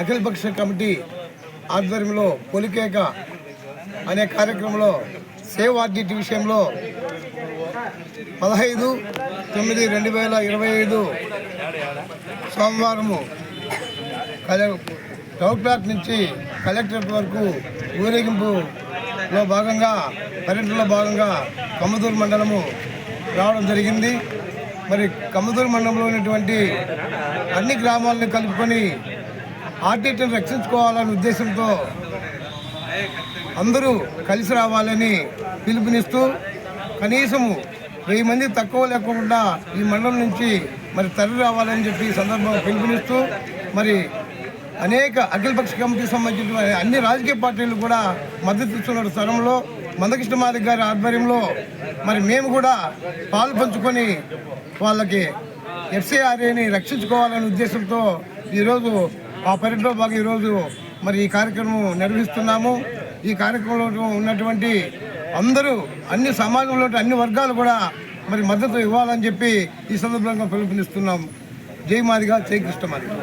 అఖిలపక్ష కమిటీ ఆధ్వర్యంలో పొలికేక అనే కార్యక్రమంలో సేవ్ ఆర్డిట్ విషయంలో పదహైదు తొమ్మిది రెండు వేల ఇరవై ఐదు సోమవారము టౌక్లాట్ నుంచి కలెక్టరేట్ వరకు ఊరేగింపులో భాగంగా పర్యటనలో భాగంగా కమ్మదూరు మండలము రావడం జరిగింది. మరి కమ్మదూరు మండలంలో ఉన్నటువంటి అన్ని గ్రామాలను కలుపుకొని ఆర్టీటీని రక్షించుకోవాలనే ఉద్దేశంతో అందరూ కలిసి రావాలని పిలుపునిస్తూ కనీసము వెయ్యి మంది తక్కువ లేకుండా ఈ మండలం నుంచి మరి తరలి రావాలని చెప్పి ఈ సందర్భంగా పిలుపునిస్తూ మరి అనేక అఖిలపక్ష కమిటీకి సంబంధించిన అన్ని రాజకీయ పార్టీలు కూడా మద్దతు ఇస్తున్న తరంలో మందకృష్ణ మాదిక్ గారి ఆధ్వర్యంలో మరి మేము కూడా పాలు పంచుకొని వాళ్ళకి ఎఫ్సీఆర్ఏని రక్షించుకోవాలనే ఉద్దేశంతో ఈరోజు ఆ పర్యటనలో బాగా ఈరోజు మరి ఈ కార్యక్రమం నిర్వహిస్తున్నాము. ఈ కార్యక్రమంలో ఉన్నటువంటి అందరూ అన్ని సమాజంలో అన్ని వర్గాలు కూడా మరి మద్దతు ఇవ్వాలని చెప్పి ఈ సందర్భంగా పిలుపునిస్తున్నాం. జై మాదిగా జై కృష్ణ మాదిగా